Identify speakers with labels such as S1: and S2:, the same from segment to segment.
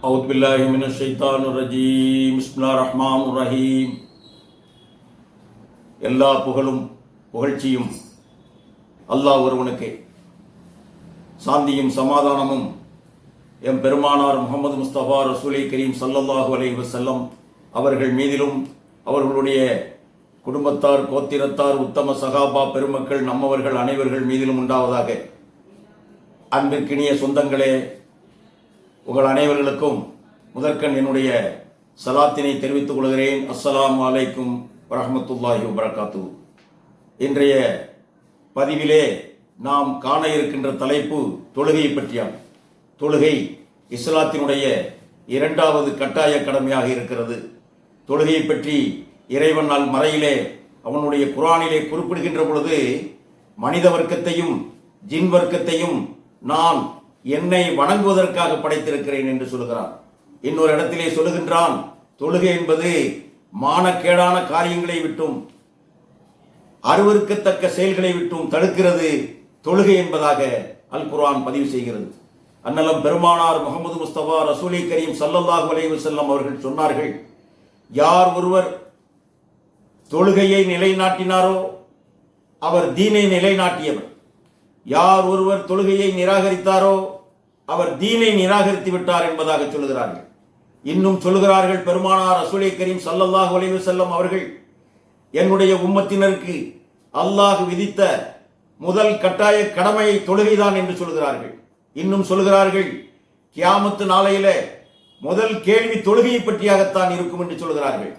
S1: أعوذ بالله من الشيطان الرجيم بسم الله الرحمن الرحيم எல்லா புகழும் புகழ்ச்சியும் அல்லாஹ் ஒருவனுக்கே சாந்தியும் சமாதானமும் எம் பெருமானார் முகமது முஸ்தபா ரசூலை கரீம் ஸல்லல்லாஹு அலைஹி வஸல்லம் அவர்கள் மீதிலும் அவர்களுடைய குடும்பத்தார் கோத்திரத்தார் உத்தம சகாபா பெருமக்கள் நம்மவர்கள் அனைவர்கள் மீதிலும் உண்டாவதாக அன்பிற்கினிய சொந்தங்களே உங்கள் அனைவர்களுக்கும் முதற்கண் என்னுடைய சலாத்தினை தெரிவித்துக் கொள்கிறேன். அஸ்ஸலாம் வலைக்கும் வரமத்துல்லாஹி வபரகாத்து இன்றைய பதிவிலே நாம் காண இருக்கின்ற தலைப்பு தொழுகையை பற்றியாம் தொழுகை இஸ்லாத்தினுடைய இரண்டாவது கட்டாய கடமையாக இருக்கிறது. தொழுகையை பற்றி இறைவன் நாள் மறையிலே அவனுடைய குரானிலே குறிப்பிடுகின்ற பொழுது மனித வர்க்கத்தையும் ஜின் வர்க்கத்தையும் நான் என்னை வணங்குவதற்காக படைத்திருக்கிறேன் என்று சொல்கிறான் இன்னொரு இடத்திலே சொல்லுகின்றான் தொழுகை என்பது மானக்கேடான காரியங்களை விட்டும் அருவருக்கத்தக்க செயல்களை விட்டும் தடுக்கிறது தொழுகை என்பதாக அல் குர்ஆன் பதிவு செய்கிறது. அன்னலம் பெருமானார் முகமது முஸ்தபா ரசூலை கரீம் சல்லல்லாஹு அலைஹி செல்லம் அவர்கள் சொன்னார்கள் யார் ஒருவர் தொழுகையை நிலைநாட்டினாரோ அவர் தீனை நிலைநாட்டியவர். யார் ஒருவர் தொழுகையை நிராகரித்தாரோ அவர் தீனை நிராகரித்து விட்டார் என்பதாக சொல்லுகிறார்கள். இன்னும் சொல்லுகிறார்கள் பெருமானார் அசுலே கரீம் சல்லல்லாஹ் ஒலைவு செல்லம் அவர்கள் என்னுடைய உம்மத்தினருக்கு அல்லாஹ் விதித்த முதல் கட்டாய கடமையை தொழுகைதான் என்று சொல்கிறார்கள் இன்னும் சொல்கிறார்கள் கியாமத்து நாளையில முதல் கேள்வி தொழுகையை பற்றியாகத்தான் இருக்கும் என்று சொல்கிறார்கள்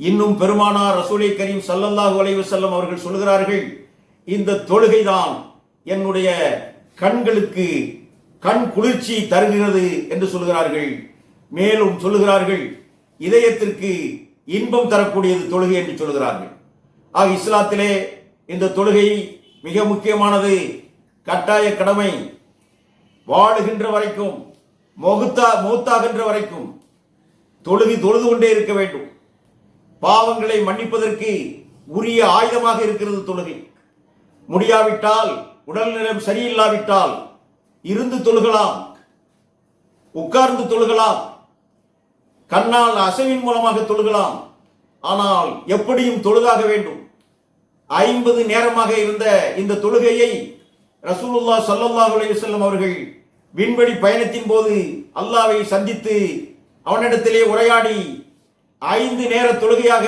S1: இன்னும் பெருமானார் ரசூலை கரீம் சல்லல்லாஹு அலைஹி அவர்கள் சொல்கிறார்கள் இந்த தொழுகைதான் என்னுடைய கண்களுக்கு கண் குளிர்ச்சி தருகிறது என்று சொல்கிறார்கள். மேலும் சொல்லுகிறார்கள் இதயத்திற்கு இன்பம் தரக்கூடியது தொழுகை என்று சொல்கிறார்கள். ஆக இஸ்லாத்திலே இந்த தொழுகை மிக முக்கியமானது. கட்டாய கடமை. வாழுகின்ற வரைக்கும் மொகுத்தா மூத்தாகின்ற வரைக்கும் தொழுகை தொழுது கொண்டே இருக்க வேண்டும். பாவங்களை மன்னிப்பதற்கு உரிய ஆயுதமாக இருக்கிறது தொழுகை. முடியாவிட்டால் உடல்நலம் சரியில்லாவிட்டால் இருந்து தொழுகலாம் உட்கார்ந்து தொழுகலாம் கண்ணால் அசைவின் மூலமாக தொழுகலாம். ஆனால் எப்படியும் தொழுதாக வேண்டும். ஐம்பது நேரமாக இருந்த இந்த தொழுகையை ரசூலுல்லா சல்லாஹ் அலைஹி அவர்கள் விண்வெளி பயணத்தின் போது அல்லாவை சந்தித்து அவனிடத்திலே உரையாடி ஐந்து நேர தொழுகையாக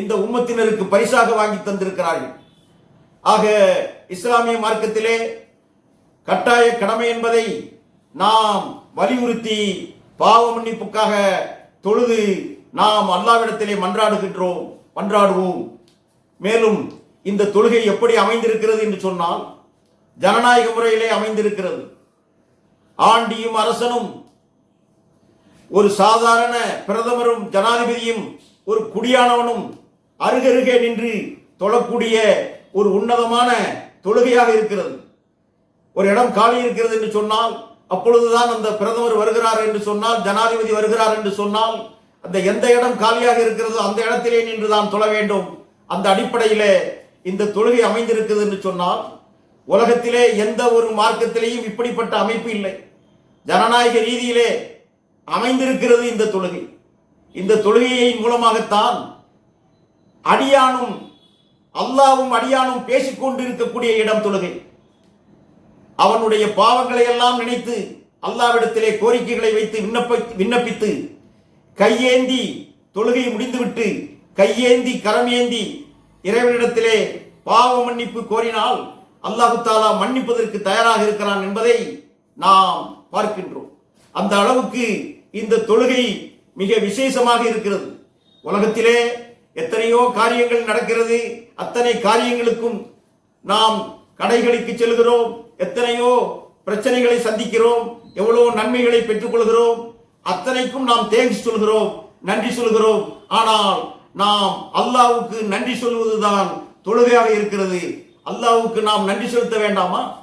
S1: இந்த உம்மத்தினருக்கு பரிசாக வாங்கி தந்திருக்கிறார்கள். ஆக இஸ்லாமிய மார்க்கத்திலே கட்டாய கடமை என்பதை நாம் வலியுறுத்தி பாவ மன்னிப்புக்காக தொழுது நாம் அல்லாவிடத்திலே மன்றாடுகின்றோம் மன்றாடுவோம். மேலும் இந்த தொழுகை எப்படி அமைந்திருக்கிறது என்று சொன்னால் ஜனநாயக முறையிலே அமைந்திருக்கிறது. ஆண்டியும் அரசனும் ஒரு சாதாரண பிரதமரும் ஜனாதிபதியும் ஒரு குடியானவனும் அருகருகே நின்று தொழக்கூடிய ஒரு உன்னதமான தொழுகையாக இருக்கிறது. ஒரு இடம் காலி இருக்கிறது என்று சொன்னால் அப்பொழுதுதான் அந்த பிரதமர் வருகிறார் என்று சொன்னால் ஜனாதிபதி வருகிறார் என்று சொன்னால் அந்த எந்த இடம் காலியாக இருக்கிறதோ அந்த இடத்திலே நின்று தான் தொழ வேண்டும். அந்த அடிப்படையிலே இந்த தொழுகை அமைந்திருக்கிறது என்று சொன்னால் உலகத்திலே எந்த ஒரு மார்க்கத்திலேயும் இப்படிப்பட்ட அமைப்பு இல்லை. ஜனநாயக ரீதியிலே அமைந்திருக்கிறது இந்த தொழுகை. இந்த தொழுகையின் மூலமாகத்தான் அடியானும் அல்லாவும் அடியானும் பேசிக்கொண்டு இருக்கக்கூடிய இடம் தொழுகை. அவனுடைய பாவங்களை எல்லாம் நினைத்து அல்லாவிடத்திலே கோரிக்கைகளை வைத்து விண்ணப்ப விண்ணப்பித்து கையேந்தி தொழுகை முடிந்துவிட்டு கையேந்தி கரம் ஏந்தி இறைவனிடத்திலே பாவ மன்னிப்பு கோரினால் அல்லாஹு தாலா மன்னிப்பதற்கு தயாராக இருக்கிறான் என்பதை நாம் பார்க்கின்றோம். அந்த அளவுக்கு இந்த தொழுகை மிக விசேஷமாக இருக்கிறது. உலகத்திலே எத்தனையோ காரியங்கள் நடக்கிறது. அத்தனை காரியங்களுக்கும் நாம் கடைகளுக்கு செல்கிறோம். எத்தனையோ பிரச்சனைகளை சந்திக்கிறோம். எவ்வளோ நன்மைகளை பெற்றுக்கொள்கிறோம். அத்தனைக்கும் நாம் தேங்க்ஸ் சொல்கிறோம். நன்றி சொல்கிறோம். ஆனால் நாம் அல்லாவுக்கு நன்றி சொல்வதுதான் தொழுகையாக இருக்கிறது. அல்லாவுக்கு நாம் நன்றி செலுத்த வேண்டாமா?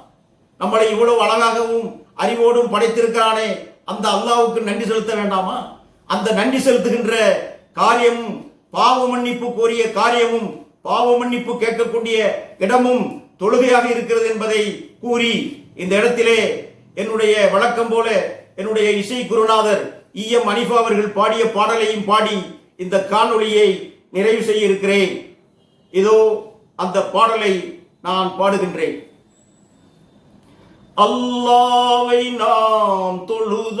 S1: நம்மளை இவ்வளவு அழகாகவும் அறிவோடும் படைத்திருக்கிறானே. அந்த அல்லாவுக்கு நன்றி செலுத்த வேண்டாமா? அந்த நன்றி செலுத்துகின்ற காரியம் பாவ மன்னிப்பு கோரிய காரியமும் பாவ மன்னிப்பு கேட்கக்கூடிய இடமும் தொழுகையாக இருக்கிறது என்பதை கூறி இந்த இடத்திலே என்னுடைய வழக்கம் போல என்னுடைய இசை குருநாதர் ஈயம் அனிஃபா அவர்கள் பாடிய பாடலையும் பாடி இந்த காணொளியை நிறைவு செய்ய இருக்கிறேன். இதோ அந்த பாடலை நான் பாடுகின்றேன். அல்லாவை நாம் தொழுதால்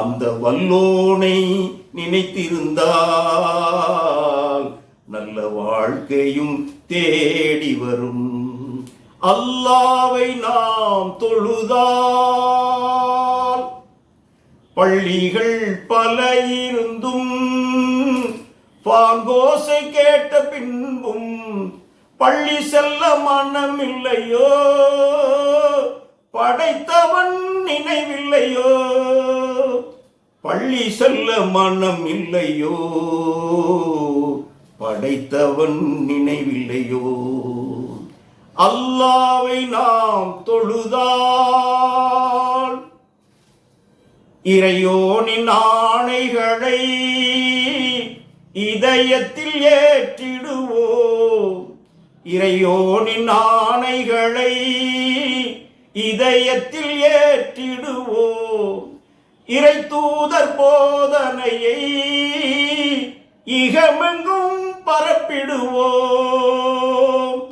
S1: அந்த வல்லோனை நினைத்திருந்தால் நல்ல வாழ்க்கையும் தேடி வரும். அல்லாவை நாம் தொழுதால் பள்ளிகள் பல இருந்தும் பாங்கோசை கேட்ட பின்பும் பள்ளி செல்ல மனமில்லையோ? படைத்தவன் நினைவில்லையோ? பள்ளி செல்ல மனம் இல்லையோ? படைத்தவன் நினைவில்லையோ? அல்லாவை நாம் தொழுதால் இறையோனின் ஆணைகளை இதயத்தில் ஏற்றிடுவோம். இறையோனின் ஆணைகளை இதயத்தில் ஏற்றிடுவோம் இறை தூதர் போதனையை இகமெங்கும் பரப்பிடுவோம்.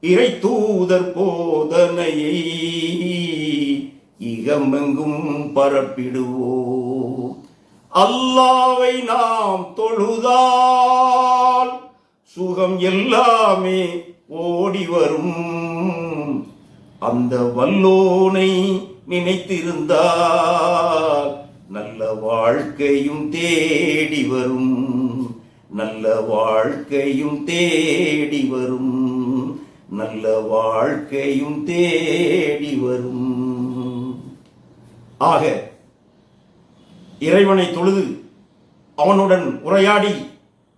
S1: இறை தூதர் போதனையை இகமெங்கும் பரப்பிடுவோம். அல்லாவை நாம் தொழுதால் சுகம் எல்லாமே ஓடி வரும். அந்த வல்லோனை நினைத்திருந்தால் நல்ல வாழ்க்கையும் தேடி வரும். நல்ல வாழ்க்கையும் தேடி வரும். நல்ல வாழ்க்கையும் தேடி வரும். ஆக இறைவனை தொழுது அவனுடன் உரையாடி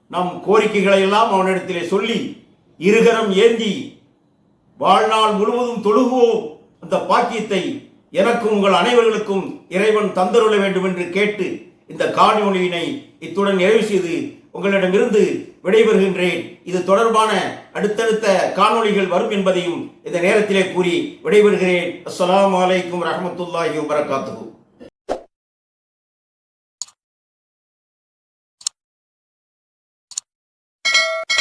S1: நம் கோரிக்கைகளை எல்லாம் அவனிடத்திலே சொல்லி இருகரம் ஏந்தி வாழ்நாள் முழுவதும் தொழுகுவோம். அந்த பாக்கியத்தை எனக்கும் உங்கள் அனைவர்களுக்கும் இறைவன் தந்தருள வேண்டும் என்று கேட்டு இந்த காணொலியினை இத்துடன் நிறைவு செய்து உங்களிடமிருந்து விடைபெறுகின்றேன். இது தொடர்பான அடுத்தடுத்த காணொலிகள் வரும் என்பதையும் இந்த நேரத்திலே கூறி விடைபெறுகிறேன். அஸ்லாம் அலைக்கும் ரஹமத்துல்லாஹி வபரகாத்துஹு.